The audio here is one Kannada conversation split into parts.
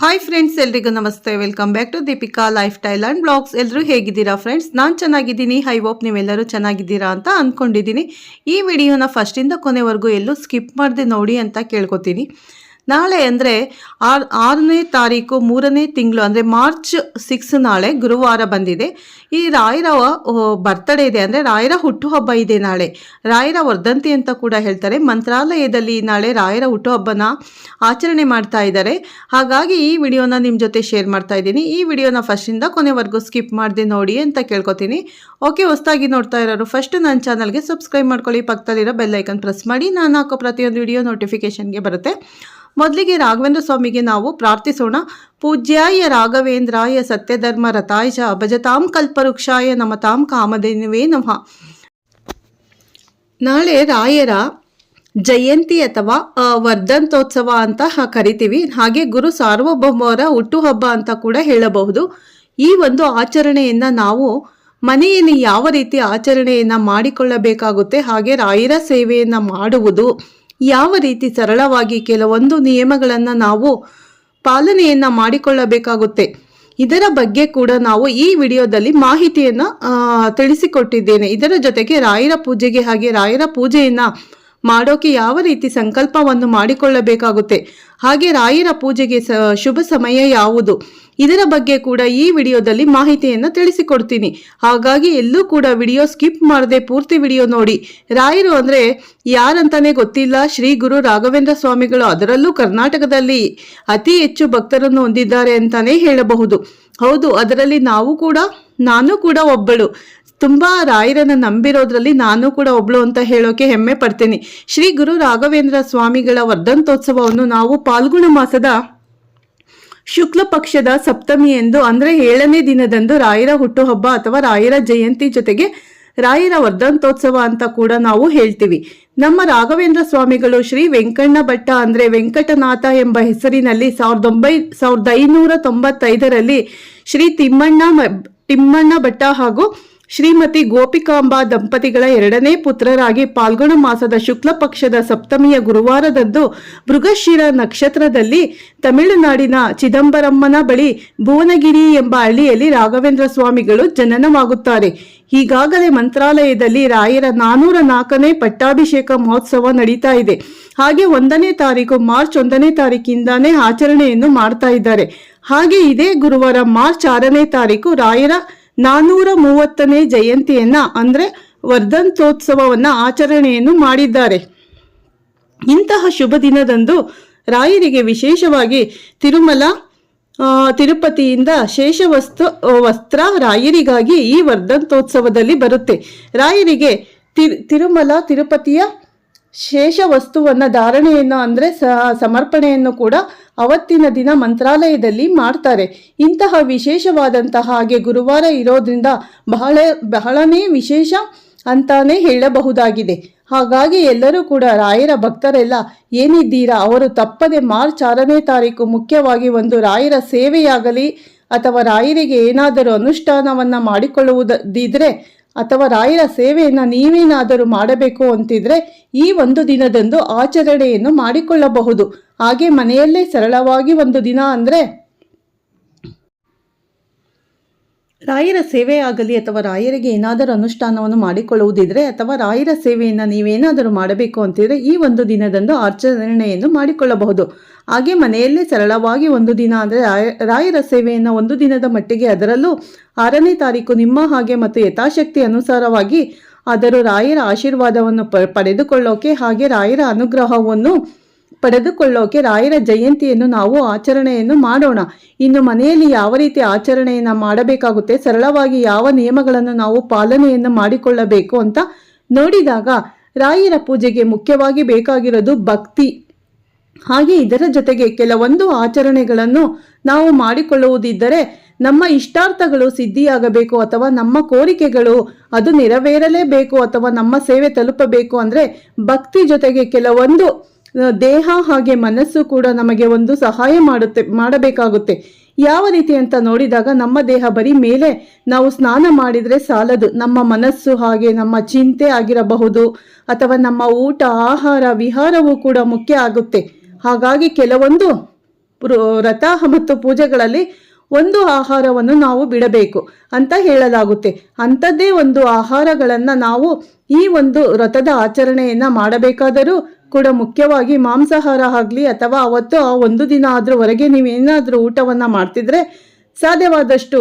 ಹಾಯ್ ಫ್ರೆಂಡ್ಸ್ ಎಲ್ರಿಗೂ ನಮಸ್ತೆ. Welcome back to Deepika lifestyle and blogs ಎಲ್ಲರೂ ಹೇಗಿದ್ದೀರಾ ಫ್ರೆಂಡ್ಸ್ ನಾನು ಚೆನ್ನಾಗಿದ್ದೀನಿ. ಹೈ ಹೋಪ್ ನೀವೆಲ್ಲರೂ ಚೆನ್ನಾಗಿದ್ದೀರಾ ಅಂತ ಅಂದ್ಕೊಂಡಿದ್ದೀನಿ ಈ ವಿಡಿಯೋನ ಫಸ್ಟಿಂದ ಕೊನೆವರೆಗೂ ಎಲ್ಲೂ ಸ್ಕಿಪ್ ಮಾಡದೆ ನೋಡಿ ಅಂತ ಕೇಳ್ಕೊತೀನಿ. ನಾಳೆ ಅಂದರೆ ಆರ್, ಆರನೇ ತಾರೀಕು ಮೂರನೇ ತಿಂಗಳು ಅಂದರೆ ಮಾರ್ಚ್ ಸಿಕ್ಸ್ ನಾಳೆ ಗುರುವಾರ ಬಂದಿದೆ. ಈ ರಾಯರ ಬರ್ತಡೇ ಇದೆ ಅಂದರೆ ರಾಯರ ಹುಟ್ಟುಹಬ್ಬ ಇದೆ ನಾಳೆ. ರಾಯರ ವರ್ಧಂತಿ ಅಂತ ಕೂಡ ಹೇಳ್ತಾರೆ. ಮಂತ್ರಾಲಯದಲ್ಲಿ ನಾಳೆ ರಾಯರ ಹುಟ್ಟುಹಬ್ಬನ ಆಚರಣೆ ಮಾಡ್ತಾ ಇದ್ದಾರೆ. ಹಾಗಾಗಿ ಈ ವಿಡಿಯೋನ ನಿಮ್ಮ ಜೊತೆ ಶೇರ್ ಮಾಡ್ತಾ ಇದ್ದೀನಿ. ಈ ವಿಡಿಯೋನ ಫಸ್ಟಿಂದ ಕೊನೆವರೆಗೂ ಸ್ಕಿಪ್ ಮಾಡಿದೆ ನೋಡಿ ಅಂತ ಕೇಳ್ಕೊತೀನಿ. ಓಕೆ, ಹೊಸ್ದಾಗಿ ನೋಡ್ತಾ ಇರೋರು, ಫಸ್ಟ್ ನನ್ನ ಚಾನಲ್ಗೆ ಸಬ್ಸ್ಕ್ರೈಬ್ ಮಾಡ್ಕೊಳ್ಳಿ. ಪಕ್ಕದಲ್ಲಿರೋ ಬೆಲ್ಲೈಕನ್ ಪ್ರೆಸ್ ಮಾಡಿ. ನಾನು ಹಾಕೋ ಪ್ರತಿಯೊಂದು ವಿಡಿಯೋ ನೋಟಿಫಿಕೇಷನ್ಗೆ ಬರುತ್ತೆ. ಮೊದಲಿಗೆ ರಾಘವೇಂದ್ರ ಸ್ವಾಮಿಗೆ ನಾವು ಪ್ರಾರ್ಥಿಸೋಣ. ಪೂಜ್ಯಾಯ ರಾಘವೇಂದ್ರಾಯ ಸತ್ಯಧರ್ಮ ರಥಾಯ ಚ ಭಜತಾಂ ಕಲ್ಪವೃಕ್ಷಾಯ ನಮತಾಂ ಕಾಮಧೇನುವೇ ನಮಃ. ನಾಳೆ ರಾಯರ ಜಯಂತಿ ಅಥವಾ ವರ್ಧಂತೋತ್ಸವ ಅಂತ ಕರಿತೀವಿ. ಹಾಗೆ ಗುರು ಸಾರ್ವಭೌಮರ ಹುಟ್ಟುಹಬ್ಬ ಅಂತ ಕೂಡ ಹೇಳಬಹುದು. ಈ ಒಂದು ಆಚರಣೆಯನ್ನು ನಾವು ಮನೆಯಲ್ಲಿ ಯಾವ ರೀತಿ ಆಚರಣೆಯನ್ನು ಮಾಡಿಕೊಳ್ಳಬೇಕಾಗುತ್ತೆ, ಹಾಗೆ ರಾಯರ ಸೇವೆಯನ್ನು ಮಾಡುವುದು. ಯಾವ ರೀತಿ ಸರಳವಾಗಿ ಕೆಲವೊಂದು ನಿಯಮಗಳನ್ನು ನಾವು ಪಾಲನೆಯನ್ನ ಮಾಡಿಕೊಳ್ಳಬೇಕಾಗುತ್ತೆ. ಇದರ ಬಗ್ಗೆ ಕೂಡ ನಾವು ಈ ವಿಡಿಯೋದಲ್ಲಿ ಮಾಹಿತಿಯನ್ನು ತಿಳಿಸಿಕೊಟ್ಟಿದ್ದೇನೆ. ಇದರ ಜೊತೆಗೆ ರಾಯರ ಪೂಜೆಗೆ ಹಾಗೆ ರಾಯರ ಪೂಜೆಯನ್ನು ಮಾಡೋಕೆ ಯಾವ ರೀತಿ ಸಂಕಲ್ಪವನ್ನು ಮಾಡಿಕೊಳ್ಳಬೇಕಾಗುತ್ತೆ. ಹಾಗೆ ರಾಯರ ಪೂಜೆಗೆ ಶುಭ ಸಮಯ ಯಾವುದು? ಇದರ ಬಗ್ಗೆ ಕೂಡ ಈ ವಿಡಿಯೋದಲ್ಲಿ ಮಾಹಿತಿಯನ್ನು ತಿಳಿಸಿಕೊಡ್ತೀನಿ. ಹಾಗಾಗಿ ಎಲ್ಲೂ ಕೂಡ ವಿಡಿಯೋ ಸ್ಕಿಪ್ ಮಾಡದೆ ಪೂರ್ತಿ ವಿಡಿಯೋ ನೋಡಿ. ರಾಯರು ಅಂದರೆ ಯಾರಂತಾನೆ ಗೊತ್ತಿಲ್ಲ, ಶ್ರೀ ಗುರು ರಾಘವೇಂದ್ರ ಸ್ವಾಮಿಗಳು ಅದರಲ್ಲೂ ಕರ್ನಾಟಕದಲ್ಲಿ ಅತಿ ಹೆಚ್ಚು ಭಕ್ತರನ್ನು ಹೊಂದಿದ್ದಾರೆ ಅಂತಾನೆ ಹೇಳಬಹುದು. ಹೌದು, ಅದರಲ್ಲಿ ನಾವು ಕೂಡ, ನಾನು ಕೂಡ ಒಬ್ಬಳು. ತುಂಬಾ ರಾಯರನ್ನ ನಂಬಿರೋದ್ರಲ್ಲಿ ನಾನು ಕೂಡ ಒಬ್ಳು ಅಂತ ಹೇಳೋಕೆ ಹೆಮ್ಮೆ ಪಡ್ತೀನಿ. ಶ್ರೀ ಗುರು ರಾಘವೇಂದ್ರ ಸ್ವಾಮಿಗಳ ವರ್ಧಂತೋತ್ಸವವನ್ನು ನಾವು ಪಾಲ್ಗುಣ ಮಾಸದ ಶುಕ್ಲ ಪಕ್ಷದ ಸಪ್ತಮಿ ಎಂದು ಅಂದ್ರೆ ಏಳನೇ ದಿನದಂದು ರಾಯರ ಹುಟ್ಟುಹಬ್ಬ ಅಥವಾ ರಾಯರ ಜಯಂತಿ ಜೊತೆಗೆ ರಾಯರ ವರ್ಧಂತೋತ್ಸವ ಅಂತ ಕೂಡ ನಾವು ಹೇಳ್ತೀವಿ. ನಮ್ಮ ರಾಘವೇಂದ್ರ ಸ್ವಾಮಿಗಳು ಶ್ರೀ ವೆಂಕಣ್ಣ ಭಟ್ಟ ಅಂದ್ರೆ ವೆಂಕಟನಾಥ ಎಂಬ ಹೆಸರಿನಲ್ಲಿ ಸಾವಿರದ ಒಂಬೈ, ಸಾವಿರದ ಐನೂರ ತೊಂಬತ್ತೈದರಲ್ಲಿ ಶ್ರೀ ತಿಮ್ಮಣ್ಣ ತಿಮ್ಮಣ್ಣ ಭಟ್ಟ ಹಾಗೂ ಶ್ರೀಮತಿ ಗೋಪಿಕಾಂಬಾ ದಂಪತಿಗಳ ಎರಡನೇ ಪುತ್ರರಾಗಿ ಪಾಲ್ಗುಣ ಮಾಸದ ಶುಕ್ಲ ಪಕ್ಷದ ಸಪ್ತಮಿಯ ಗುರುವಾರದಂದು ಮೃಗಶಿರ ನಕ್ಷತ್ರದಲ್ಲಿ ತಮಿಳುನಾಡಿನ ಚಿದಂಬರಮ್ಮನ ಬಳಿ ಭುವನಗಿರಿ ಎಂಬ ಹಳ್ಳಿಯಲ್ಲಿ ರಾಘವೇಂದ್ರ ಸ್ವಾಮಿಗಳು ಜನನವಾಗುತ್ತಾರೆ. ಈಗಾಗಲೇ ಮಂತ್ರಾಲಯದಲ್ಲಿ ರಾಯರ ನಾನೂರ ನಾಲ್ಕನೇ ಪಟ್ಟಾಭಿಷೇಕ ಮಹೋತ್ಸವ ನಡೀತಾ ಇದೆ. ಹಾಗೆ ಒಂದನೇ ತಾರೀಕು ಮಾರ್ಚ್ ಒಂದನೇ ತಾರೀಕಿಂದಾನೇ ಆಚರಣೆಯನ್ನು ಮಾಡ್ತಾ ಇದ್ದಾರೆ. ಹಾಗೆ ಇದೇ ಗುರುವಾರ ಮಾರ್ಚ್ ಆರನೇ ತಾರೀಕು ರಾಯರ ನಾನೂರ ಮೂವತ್ತನೇ ಜಯಂತಿಯನ್ನ ಅಂದ್ರೆ ವರ್ಧಂತೋತ್ಸವವನ್ನ ಆಚರಣೆಯನ್ನು ಮಾಡಿದ್ದಾರೆ. ಇಂತಹ ಶುಭ ದಿನದಂದು ರಾಯರಿಗೆ ವಿಶೇಷವಾಗಿ ತಿರುಮಲ ತಿರುಪತಿಯಿಂದ ಶೇಷ ವಸ್ತು ವಸ್ತ್ರ ರಾಯರಿಗಾಗಿ ಈ ವರ್ಧಂತೋತ್ಸವದಲ್ಲಿ ಬರುತ್ತೆ. ರಾಯರಿಗೆ ತಿರುಮಲ, ತಿರುಪತಿಯ ಶೇಷ ವಸ್ತುವನ್ನು ಧಾರಣೆಯನ್ನು ಅಂದರೆ ಸಮರ್ಪಣೆಯನ್ನು ಕೂಡ ಅವತ್ತಿನ ದಿನ ಮಂತ್ರಾಲಯದಲ್ಲಿ ಮಾಡ್ತಾರೆ. ಇಂತಹ ವಿಶೇಷವಾದಂತಹ ಹಾಗೆ ಗುರುವಾರ ಇರೋದ್ರಿಂದ ಬಹಳ, ಬಹಳನೇ ವಿಶೇಷ ಅಂತಾನೆ ಹೇಳಬಹುದಾಗಿದೆ. ಹಾಗಾಗಿ ಎಲ್ಲರೂ ಕೂಡ ರಾಯರ ಭಕ್ತರೆಲ್ಲ ಏನಿದ್ದೀರಾ? ಅವರು ತಪ್ಪದೆ ಮಾರ್ಚ್ ಆರನೇ ತಾರೀಕು ಮುಖ್ಯವಾಗಿ ಒಂದು ರಾಯರ ಸೇವೆಯಾಗಲಿ ಅಥವಾ ರಾಯರಿಗೆ ಏನಾದರೂ ಅನುಷ್ಠಾನವನ್ನು ಮಾಡಿಕೊಳ್ಳುವುದಿದ್ರೆ ಅಥವಾ ರಾಯರ ಸೇವೆಯನ್ನು ನೀವೇನಾದರೂ ಮಾಡಬೇಕು ಅಂತಿದ್ರೆ ಈ ಒಂದು ದಿನದಂದು ಆಚರಣೆಯನ್ನು ಮಾಡಿಕೊಳ್ಳಬಹುದು. ಹಾಗೆ ಮನೆಯಲ್ಲೇ ಸರಳವಾಗಿ ಒಂದು ದಿನ ಅಂದರೆ ರಾಯರ ಸೇವೆ ಆಗಲಿ ಅಥವಾ ರಾಯರಿಗೆ ಏನಾದರೂ ಅನುಷ್ಠಾನವನ್ನು ಮಾಡಿಕೊಳ್ಳುವುದಿದ್ರೆ ಅಥವಾ ರಾಯರ ಸೇವೆಯನ್ನು ನೀವೇನಾದರೂ ಮಾಡಬೇಕು ಅಂತಿದ್ರೆ ಈ ಒಂದು ದಿನದಂದು ಆಚರಣೆಯನ್ನು ಮಾಡಿಕೊಳ್ಳಬಹುದು. ಹಾಗೆ ಮನೆಯಲ್ಲೇ ಸರಳವಾಗಿ ಒಂದು ದಿನ ಅಂದರೆ ರಾಯ, ರಾಯರ ಸೇವೆಯನ್ನು ಒಂದು ದಿನದ ಮಟ್ಟಿಗೆ ಅದರಲ್ಲೂ ಆರನೇ ತಾರೀಕು ನಿಮ್ಮ ಹಾಗೆ ಮತ್ತು ಯಥಾಶಕ್ತಿ ಅನುಸಾರವಾಗಿ ಆದರೂ ರಾಯರ ಆಶೀರ್ವಾದವನ್ನು ಪಡೆದುಕೊಳ್ಳೋಕೆ ಹಾಗೆ ರಾಯರ ಅನುಗ್ರಹವನ್ನು ಪಡೆದುಕೊಳ್ಳೋಕೆ ರಾಯರ ಜಯಂತಿಯನ್ನು ನಾವು ಆಚರಣೆಯನ್ನು ಮಾಡೋಣ. ಇನ್ನು ಮನೆಯಲ್ಲಿ ಯಾವ ರೀತಿ ಆಚರಣೆಯನ್ನು ಮಾಡಬೇಕಾಗುತ್ತೆ, ಸರಳವಾಗಿ ಯಾವ ನಿಯಮಗಳನ್ನು ನಾವು ಪಾಲನೆಯನ್ನು ಮಾಡಿಕೊಳ್ಳಬೇಕು ಅಂತ ನೋಡಿದಾಗ ರಾಯರ ಪೂಜೆಗೆ ಮುಖ್ಯವಾಗಿ ಬೇಕಾಗಿರೋದು ಭಕ್ತಿ. ಹಾಗೆ ಇದರ ಜೊತೆಗೆ ಕೆಲವೊಂದು ಆಚರಣೆಗಳನ್ನು ನಾವು ಮಾಡಿಕೊಳ್ಳುವುದಿದ್ದರೆ ನಮ್ಮ ಇಷ್ಟಾರ್ಥಗಳು ಸಿದ್ಧಿಯಾಗಬೇಕು ಅಥವಾ ನಮ್ಮ ಕೋರಿಕೆಗಳು ಅದು ನೆರವೇರಲೇಬೇಕು ಅಥವಾ ನಮ್ಮ ಸೇವೆ ತಲುಪಬೇಕು ಅಂದರೆ ಭಕ್ತಿ ಜೊತೆಗೆ ಕೆಲವೊಂದು ದೇಹ ಹಾಗೆ ಮನಸ್ಸು ಕೂಡ ನಮಗೆ ಒಂದು ಸಹಾಯ ಮಾಡುತ್ತೆ, ಮಾಡಬೇಕಾಗುತ್ತೆ. ಯಾವ ರೀತಿ ಅಂತ ನೋಡಿದಾಗ ನಮ್ಮ ದೇಹ ಬರೀ ಮೇಲೆ ನಾವು ಸ್ನಾನ ಮಾಡಿದರೆ ಸಾಲದು. ನಮ್ಮ ಮನಸ್ಸು ಹಾಗೆ ನಮ್ಮ ಚಿಂತೆ ಆಗಿರಬಹುದು ಅಥವಾ ನಮ್ಮ ಊಟ, ಆಹಾರ, ವಿಹಾರವೂ ಕೂಡ ಮುಖ್ಯ ಆಗುತ್ತೆ. ಹಾಗಾಗಿ ಕೆಲವೊಂದು ವ್ರತ ಮತ್ತು ಪೂಜೆಗಳಲ್ಲಿ ಒಂದು ಆಹಾರವನ್ನು ನಾವು ಬಿಡಬೇಕು ಅಂತ ಹೇಳಲಾಗುತ್ತೆ. ಅಂಥದ್ದೇ ಒಂದು ಆಹಾರಗಳನ್ನು ನಾವು ಈ ಒಂದು ವ್ರತದ ಆಚರಣೆಯನ್ನು ಮಾಡಬೇಕಾದರೂ ಕೂಡ ಮುಖ್ಯವಾಗಿ ಮಾಂಸಾಹಾರ ಆಗಲಿ ಅಥವಾ ಅವತ್ತು ಒಂದು ದಿನ ಆದರೂ ಹೊರಗೆ ನೀವೇನಾದರೂ ಊಟವನ್ನು ಮಾಡ್ತಿದ್ರೆ ಸಾಧ್ಯವಾದಷ್ಟು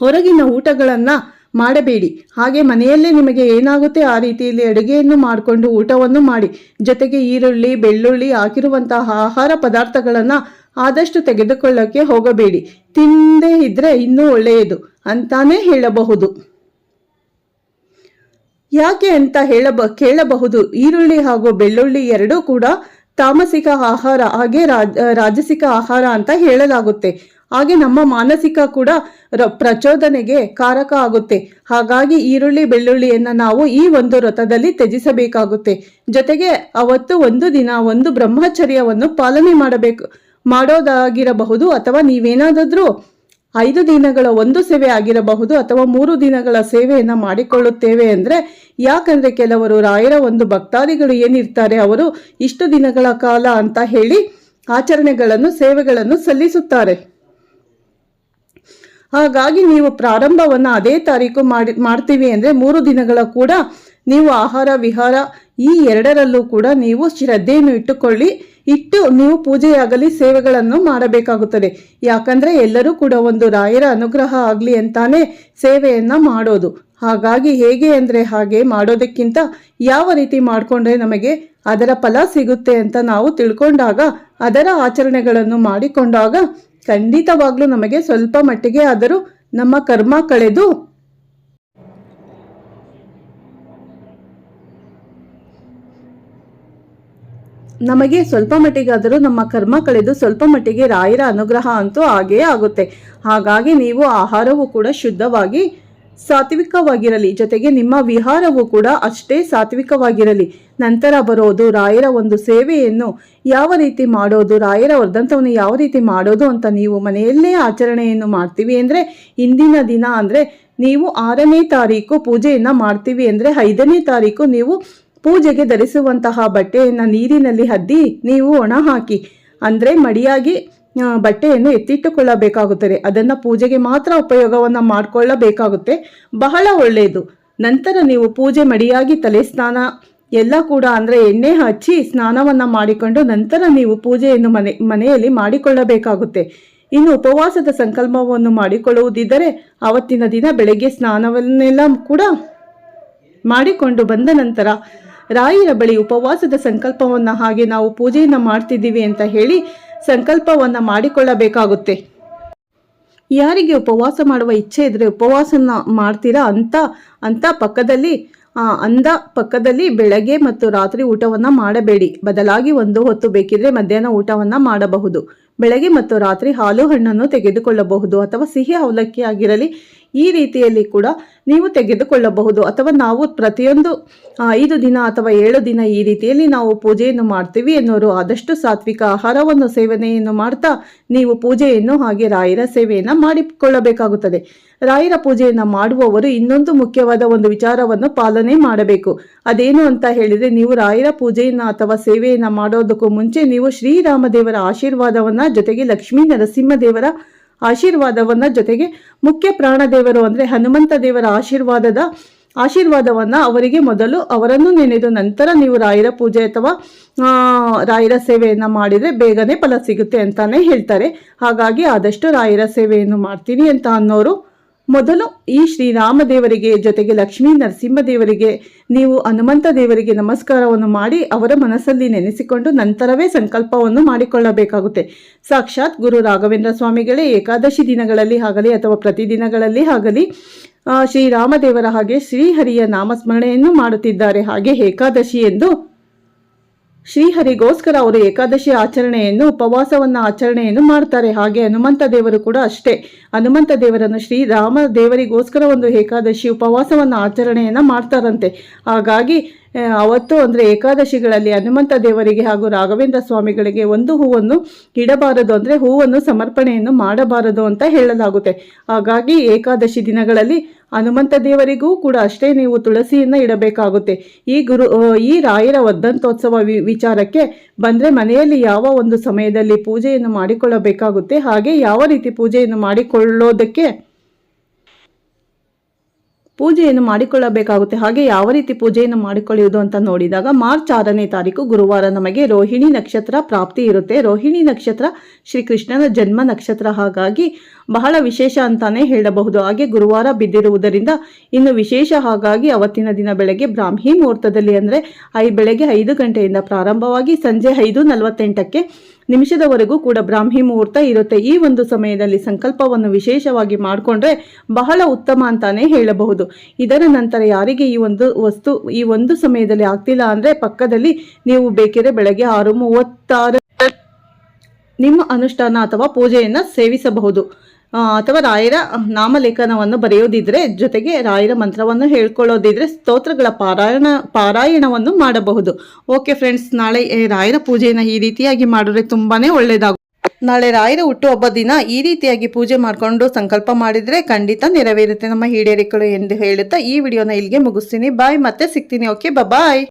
ಹೊರಗಿನ ಊಟಗಳನ್ನು ಮಾಡಬೇಡಿ. ಹಾಗೆ ಮನೆಯಲ್ಲೇ ನಿಮಗೆ ಏನಾಗುತ್ತೆ ಆ ರೀತಿಯಲ್ಲಿ ಅಡುಗೆಯನ್ನು ಮಾಡಿಕೊಂಡು ಊಟವನ್ನು ಮಾಡಿ. ಜೊತೆಗೆ ಈರುಳ್ಳಿ, ಬೆಳ್ಳುಳ್ಳಿ ಹಾಕಿರುವಂತಹ ಆಹಾರ ಪದಾರ್ಥಗಳನ್ನು ಆದಷ್ಟು ತೆಗೆದುಕೊಳ್ಳೋಕ್ಕೆ ಹೋಗಬೇಡಿ. ತಿಂದೇ ಇದ್ರೆ ಇನ್ನೂ ಒಳ್ಳೆಯದು ಅಂತಾನೇ ಹೇಳಬಹುದು. ಯಾಕೆ ಅಂತ ಹೇಳಬ, ಕೇಳಬಹುದು. ಈರುಳ್ಳಿ ಹಾಗೂ ಬೆಳ್ಳುಳ್ಳಿ ಎರಡೂ ಕೂಡ ತಾಮಸಿಕ ಆಹಾರ, ಹಾಗೆ ರಾಜ ರಾಜಸಿಕ ಆಹಾರ ಅಂತ ಹೇಳಲಾಗುತ್ತೆ. ಹಾಗೆ ನಮ್ಮ ಮಾನಸಿಕ ಕೂಡ ಪ್ರಚೋದನೆಗೆ ಕಾರಕ ಆಗುತ್ತೆ. ಹಾಗಾಗಿ ಈರುಳ್ಳಿ, ಬೆಳ್ಳುಳ್ಳಿಯನ್ನು ನಾವು ಈ ಒಂದು ವ್ರತದಲ್ಲಿ ತ್ಯಜಿಸಬೇಕಾಗುತ್ತೆ. ಜೊತೆಗೆ ಅವತ್ತು ಒಂದು ದಿನ ಒಂದು ಬ್ರಹ್ಮಚರ್ಯವನ್ನು ಪಾಲನೆ ಮಾಡಬೇಕು, ಮಾಡೋದಾಗಿರಬಹುದು ಅಥವಾ ನೀವೇನಾದರೂ ಐದು ದಿನಗಳ ಒಂದು ಸೇವೆ ಆಗಿರಬಹುದು ಅಥವಾ ಮೂರು ದಿನಗಳ ಸೇವೆಯನ್ನು ಮಾಡಿಕೊಳ್ಳುತ್ತೇವೆ ಅಂದರೆ ಯಾಕಂದರೆ ಕೆಲವರು ರಾಯರ ಒಂದು ಭಕ್ತಾದಿಗಳು ಏನಿರ್ತಾರೆ ಅವರು ಇಷ್ಟು ದಿನಗಳ ಕಾಲ ಅಂತ ಹೇಳಿ ಆಚರಣೆಗಳನ್ನು, ಸೇವೆಗಳನ್ನು ಸಲ್ಲಿಸುತ್ತಾರೆ. ಹಾಗಾಗಿ ನೀವು ಪ್ರಾರಂಭವನ್ನು ಅದೇ ತಾರೀಕು ಮಾಡಿ, ಮಾಡ್ತೀವಿ ಅಂದರೆ ಮೂರು ದಿನಗಳ ಕೂಡ ನೀವು ಆಹಾರ, ವಿಹಾರ ಈ ಎರಡರಲ್ಲೂ ಕೂಡ ನೀವು ಶ್ರದ್ಧೆಯನ್ನು ಇಟ್ಟುಕೊಳ್ಳಿ. ಇಟ್ಟು ನೀವು ಪೂಜೆಯಾಗಲಿ, ಸೇವೆಗಳನ್ನು ಮಾಡಬೇಕಾಗುತ್ತದೆ. ಯಾಕಂದ್ರೆ ಎಲ್ಲರೂ ಕೂಡ ಒಂದು ರಾಯರ ಅನುಗ್ರಹ ಆಗಲಿ ಅಂತಾನೆ ಸೇವೆಯನ್ನ ಮಾಡೋದು. ಹಾಗಾಗಿ ಹೇಗೆ ಅಂದರೆ ಹಾಗೆ ಮಾಡೋದಕ್ಕಿಂತ ಯಾವ ರೀತಿ ಮಾಡಿಕೊಂಡ್ರೆ ನಮಗೆ ಅದರ ಫಲ ಸಿಗುತ್ತೆ ಅಂತ ನಾವು ತಿಳ್ಕೊಂಡಾಗ, ಅದರ ಆಚರಣೆಗಳನ್ನು ಮಾಡಿಕೊಂಡಾಗ ಖಂಡಿತವಾಗ್ಲೂ ನಮಗೆ ಸ್ವಲ್ಪ ಮಟ್ಟಿಗೆ ಆದರೂ ನಮ್ಮ ಕರ್ಮ ಕಳೆದು ನಮಗೆ ಸ್ವಲ್ಪ ಮಟ್ಟಿಗಾದರೂ ನಮ್ಮ ಕರ್ಮ ಕಳೆದು ಸ್ವಲ್ಪ ಮಟ್ಟಿಗೆ ರಾಯರ ಅನುಗ್ರಹ ಅಂತೂ ಹಾಗೇ ಆಗುತ್ತೆ. ಹಾಗಾಗಿ ನೀವು ಆಹಾರವು ಕೂಡ ಶುದ್ಧವಾಗಿ ಸಾತ್ವಿಕವಾಗಿರಲಿ. ಜೊತೆಗೆ ನಿಮ್ಮ ವಿಹಾರವು ಕೂಡ ಅಷ್ಟೇ ಸಾತ್ವಿಕವಾಗಿರಲಿ. ನಂತರ ಬರೋದು ರಾಯರ ಒಂದು ಸೇವೆಯನ್ನು ಯಾವ ರೀತಿ ಮಾಡೋದು, ರಾಯರ ವರ್ಧಂತವನ್ನು ಯಾವ ರೀತಿ ಮಾಡೋದು ಅಂತ ನೀವು ಮನೆಯಲ್ಲೇ ಆಚರಣೆಯನ್ನು ಮಾಡ್ತೀವಿ ಅಂದರೆ ಇಂದಿನ ದಿನ ಅಂದರೆ ನೀವು ಆರನೇ ತಾರೀಕು ಪೂಜೆಯನ್ನು ಮಾಡ್ತೀವಿ ಅಂದರೆ ಐದನೇ ತಾರೀಕು ನೀವು ಪೂಜೆಗೆ ಧರಿಸುವಂತಹ ಬಟ್ಟೆಯನ್ನು ನೀರಿನಲ್ಲಿ ಹದ್ದಿ ನೀವು ಒಣ ಹಾಕಿ, ಅಂದರೆ ಮಡಿಯಾಗಿ ಬಟ್ಟೆಯನ್ನು ಎತ್ತಿಟ್ಟುಕೊಳ್ಳಬೇಕಾಗುತ್ತದೆ. ಅದನ್ನು ಪೂಜೆಗೆ ಮಾತ್ರ ಉಪಯೋಗವನ್ನು ಮಾಡಿಕೊಳ್ಳಬೇಕಾಗುತ್ತೆ. ಬಹಳ ಒಳ್ಳೆಯದು ನಂತರ ನೀವು ಪೂಜೆ ಮಡಿಯಾಗಿ ತಲೆ ಸ್ನಾನ, ಎಲ್ಲ ಕೂಡ ಅಂದರೆ ಎಣ್ಣೆ ಹಚ್ಚಿ ಸ್ನಾನವನ್ನು ಮಾಡಿಕೊಂಡು ನಂತರ ನೀವು ಪೂಜೆಯನ್ನು ಮನೆ, ಮನೆಯಲ್ಲಿ ಮಾಡಿಕೊಳ್ಳಬೇಕಾಗುತ್ತೆ. ಇನ್ನು ಉಪವಾಸದ ಸಂಕಲ್ಪವನ್ನು ಮಾಡಿಕೊಳ್ಳುವುದಿದ್ದರೆ ಆವತ್ತಿನ ದಿನ ಬೆಳಗ್ಗೆ ಸ್ನಾನವನ್ನೆಲ್ಲ ಕೂಡ ಮಾಡಿಕೊಂಡು ಬಂದ ನಂತರ ರಾಯರ ಬಳಿ ಉಪವಾಸದ ಸಂಕಲ್ಪವನ್ನು ಹಾಗೆ ನಾವು ಪೂಜೆಯನ್ನು ಮಾಡ್ತಿದ್ದೀವಿ ಅಂತ ಹೇಳಿ ಸಂಕಲ್ಪವನ್ನು ಮಾಡಿಕೊಳ್ಳಬೇಕಾಗುತ್ತೆ. ಯಾರಿಗೆ ಉಪವಾಸ ಮಾಡುವ ಇಚ್ಛೆ ಇದ್ದರೆ ಉಪವಾಸನ ಮಾಡ್ತೀರಾ ಅಂತ ಅಂತ ಪಕ್ಕದಲ್ಲಿ ಅಂದ ಪಕ್ಕದಲ್ಲಿ ಬೆಳಗ್ಗೆ ಮತ್ತು ರಾತ್ರಿ ಊಟವನ್ನು ಮಾಡಬೇಡಿ. ಬದಲಾಗಿ ಒಂದು ಹೊತ್ತು ಬೇಕಿದ್ರೆ ಮಧ್ಯಾಹ್ನ ಊಟವನ್ನು ಮಾಡಬಹುದು. ಬೆಳಗ್ಗೆ ಮತ್ತು ರಾತ್ರಿ ಹಾಲು ಹಣ್ಣನ್ನು ತೆಗೆದುಕೊಳ್ಳಬಹುದು ಅಥವಾ ಸಿಹಿ ಅವಲಕ್ಕಿ ಆಗಿರಲಿ, ಈ ರೀತಿಯಲ್ಲಿ ಕೂಡ ನೀವು ತೆಗೆದುಕೊಳ್ಳಬಹುದು. ಅಥವಾ ನಾವು ಪ್ರತಿಯೊಂದು ಐದು ದಿನ ಅಥವಾ ಏಳು ದಿನ ಈ ರೀತಿಯಲ್ಲಿ ನಾವು ಪೂಜೆಯನ್ನು ಮಾಡ್ತೀವಿ ಎನ್ನುವರು ಆದಷ್ಟು ಸಾತ್ವಿಕ ಆಹಾರವನ್ನು ಸೇವನೆಯನ್ನು ಮಾಡ್ತಾ ನೀವು ಪೂಜೆಯನ್ನು ಹಾಗೆ ರಾಯರ ಸೇವೆಯನ್ನು ಮಾಡಿಕೊಳ್ಳಬೇಕಾಗುತ್ತದೆ. ರಾಯರ ಪೂಜೆಯನ್ನು ಮಾಡುವವರು ಇನ್ನೊಂದು ಮುಖ್ಯವಾದ ಒಂದು ವಿಚಾರವನ್ನು ಪಾಲನೆ ಮಾಡಬೇಕು. ಅದೇನು ಅಂತ ಹೇಳಿದರೆ ನೀವು ರಾಯರ ಪೂಜೆಯನ್ನು ಅಥವಾ ಸೇವೆಯನ್ನು ಮಾಡೋದಕ್ಕೂ ಮುಂಚೆ ನೀವು ಶ್ರೀರಾಮದೇವರ ಆಶೀರ್ವಾದವನ್ನ ಜೊತೆಗೆ ಲಕ್ಷ್ಮೀ ನರಸಿಂಹದೇವರ ಆಶೀರ್ವಾದವನ್ನ ಜೊತೆಗೆ ಮುಖ್ಯ ಪ್ರಾಣದೇವರು ಅಂದರೆ ಹನುಮಂತ ದೇವರ ಆಶೀರ್ವಾದದ ಆಶೀರ್ವಾದವನ್ನ ಅವರಿಗೆ ಮೊದಲು ಅವರನ್ನು ನೆನೆದು ನಂತರ ನೀವು ರಾಯರ ಪೂಜೆ ಅಥವಾ ರಾಯರ ಸೇವೆಯನ್ನು ಮಾಡಿದರೆ ಬೇಗನೆ ಫಲ ಸಿಗುತ್ತೆ ಅಂತಾನೆ ಹೇಳ್ತಾರೆ. ಹಾಗಾಗಿ ಆದಷ್ಟು ರಾಯರ ಸೇವೆಯನ್ನು ಮಾಡ್ತೀನಿ ಅಂತ ಅನ್ನೋರು ಮೊದಲು ಈ ಶ್ರೀರಾಮದೇವರಿಗೆ ಜೊತೆಗೆ ಲಕ್ಷ್ಮೀ ನರಸಿಂಹ ದೇವರಿಗೆ ನೀವು ಹನುಮಂತ ದೇವರಿಗೆ ನಮಸ್ಕಾರವನ್ನು ಮಾಡಿ ಅವರ ಮನಸ್ಸಲ್ಲಿ ನೆನೆಸಿಕೊಂಡು ನಂತರವೇ ಸಂಕಲ್ಪವನ್ನು ಮಾಡಿಕೊಳ್ಳಬೇಕಾಗುತ್ತೆ. ಸಾಕ್ಷಾತ್ ಗುರು ರಾಘವೇಂದ್ರ ಸ್ವಾಮಿಗಳೇ ಏಕಾದಶಿ ದಿನಗಳಲ್ಲಿ ಆಗಲಿ ಅಥವಾ ಪ್ರತಿದಿನಗಳಲ್ಲಿ ಆಗಲಿ ಶ್ರೀರಾಮದೇವರ ಹಾಗೆ ಶ್ರೀಹರಿಯ ನಾಮಸ್ಮರಣೆಯನ್ನು ಮಾಡುತ್ತಿದ್ದಾರೆ. ಹಾಗೆ ಏಕಾದಶಿ ಎಂದು ಶ್ರೀಹರಿಗೋಸ್ಕರ ಅವರು ಏಕಾದಶಿ ಆಚರಣೆಯನ್ನು, ಉಪವಾಸವನ್ನ ಆಚರಣೆಯನ್ನು ಮಾಡ್ತಾರೆ. ಹಾಗೆ ಹನುಮಂತ ದೇವರು ಕೂಡ ಅಷ್ಟೇ. ಹನುಮಂತ ದೇವರನ್ನು ಶ್ರೀರಾಮ ದೇವರಿಗೋಸ್ಕರ ಒಂದು ಏಕಾದಶಿ ಉಪವಾಸವನ್ನ ಆಚರಣೆಯನ್ನ ಮಾಡ್ತಾರಂತೆ. ಹಾಗಾಗಿ ಅವತ್ತು ಅಂದರೆ ಏಕಾದಶಿಗಳಲ್ಲಿ ಹನುಮಂತ ದೇವರಿಗೆ ಹಾಗೂ ರಾಘವೇಂದ್ರ ಸ್ವಾಮಿಗಳಿಗೆ ಒಂದು ಹೂವನ್ನು ಇಡಬಾರದು ಅಂದರೆ ಹೂವನ್ನು ಸಮರ್ಪಣೆಯನ್ನು ಮಾಡಬಾರದು ಅಂತ ಹೇಳಲಾಗುತ್ತೆ. ಹಾಗಾಗಿ ಏಕಾದಶಿ ದಿನಗಳಲ್ಲಿ ಹನುಮಂತ ದೇವರಿಗೂ ಕೂಡ ಅಷ್ಟೇ ನೀವು ತುಳಸಿಯನ್ನು ಇಡಬೇಕಾಗುತ್ತೆ. ಈ ಗುರು ಈ ರಾಯರ ವದಂತೋತ್ಸವ ವಿಚಾರಕ್ಕೆ ಬಂದರೆ ಮನೆಯಲ್ಲಿ ಯಾವ ಒಂದು ಸಮಯದಲ್ಲಿ ಪೂಜೆಯನ್ನು ಮಾಡಿಕೊಳ್ಳಬೇಕಾಗುತ್ತೆ, ಹಾಗೆ ಯಾವ ರೀತಿ ಪೂಜೆಯನ್ನು ಮಾಡಿಕೊಳ್ಳೋದಕ್ಕೆ ಪೂಜೆಯನ್ನು ಮಾಡಿಕೊಳ್ಳಬೇಕಾಗುತ್ತೆ. ಹಾಗೆ ಯಾವ ರೀತಿ ಪೂಜೆಯನ್ನು ಮಾಡಿಕೊಳ್ಳುವುದು ಅಂತ ನೋಡಿದಾಗ ಮಾರ್ಚ್ ಆರನೇ ತಾರೀಕು ಗುರುವಾರ ನಮಗೆ ರೋಹಿಣಿ ನಕ್ಷತ್ರ ಪ್ರಾಪ್ತಿ ಇರುತ್ತೆ. ರೋಹಿಣಿ ನಕ್ಷತ್ರ ಶ್ರೀ ಕೃಷ್ಣನ ಜನ್ಮ ನಕ್ಷತ್ರ. ಹಾಗಾಗಿ ಬಹಳ ವಿಶೇಷ ಅಂತಾನೆ ಹೇಳಬಹುದು. ಹಾಗೆ ಗುರುವಾರ ಬಿದ್ದಿರುವುದರಿಂದ ಇನ್ನು ವಿಶೇಷ ಹಾಗಾಗಿ ಅವತ್ತಿನ ದಿನ ಬೆಳಗ್ಗೆ ಬ್ರಾಹ್ಮಿ ಮುಹೂರ್ತದಲ್ಲಿ ಅಂದರೆ ಐ ಬೆಳಗ್ಗೆ ಐದು ಗಂಟೆಯಿಂದ ಪ್ರಾರಂಭವಾಗಿ ಸಂಜೆ ಐದು ನಲವತ್ತೆಂಟಕ್ಕೆ ನಿಮಿಷದವರೆಗೂ ಕೂಡ ಬ್ರಾಹ್ಮಿ ಮುಹೂರ್ತ ಇರುತ್ತೆ. ಈ ಒಂದು ಸಮಯದಲ್ಲಿ ಸಂಕಲ್ಪವನ್ನು ವಿಶೇಷವಾಗಿ ಮಾಡಿಕೊಂಡ್ರೆ ಬಹಳ ಉತ್ತಮ ಅಂತಾನೆ ಹೇಳಬಹುದು. ಇದರ ನಂತರ ಯಾರಿಗೆ ಈ ಒಂದು ವಸ್ತು, ಈ ಒಂದು ಸಮಯದಲ್ಲಿ ಆಗ್ತಿಲ್ಲ ಅಂದ್ರೆ ಪಕ್ಕದಲ್ಲಿ ನೀವು ಬೇಕಿದ್ರೆ ಬೆಳಗ್ಗೆ ಆರು ನಿಮ್ಮ ಅನುಷ್ಠಾನ ಅಥವಾ ಪೂಜೆಯನ್ನು ಸೇವಿಸಬಹುದು. ಅಥವಾ ರಾಯರ ನಾಮಲೇಖನವನ್ನು ಬರೆಯೋದಿದ್ರೆ ಜೊತೆಗೆ ರಾಯರ ಮಂತ್ರವನ್ನು ಹೇಳ್ಕೊಳ್ಳೋದಿದ್ರೆ ಸ್ತೋತ್ರಗಳ ಪಾರಾಯಣ, ಪಾರಾಯಣವನ್ನು ಮಾಡಬಹುದು. ಓಕೆ ಫ್ರೆಂಡ್ಸ್ ನಾಳೆ ರಾಯರ ಪೂಜೆಯನ್ನು ಈ ರೀತಿಯಾಗಿ ಮಾಡಿದ್ರೆ ತುಂಬಾನೇ ಒಳ್ಳೆಯದಾಗುತ್ತೆ ನಾಳೆ ರಾಯರ ಹುಟ್ಟುಹಬ್ಬ ದಿನ ಈ ರೀತಿಯಾಗಿ ಪೂಜೆ ಮಾಡಿಕೊಂಡು ಸಂಕಲ್ಪ ಮಾಡಿದ್ರೆ ಖಂಡಿತ ನೆರವೇರುತ್ತೆ ನಮ್ಮ ಈಡೇರಿಕೆಗಳು ಎಂದು ಹೇಳುತ್ತಾ ಈ ವಿಡಿಯೋನ ಇಲ್ಲಿಗೆ ಮುಗಿಸ್ತೀನಿ. ಬಾಯ್ ಮತ್ತೆ ಸಿಗ್ತೀನಿ. Okay bye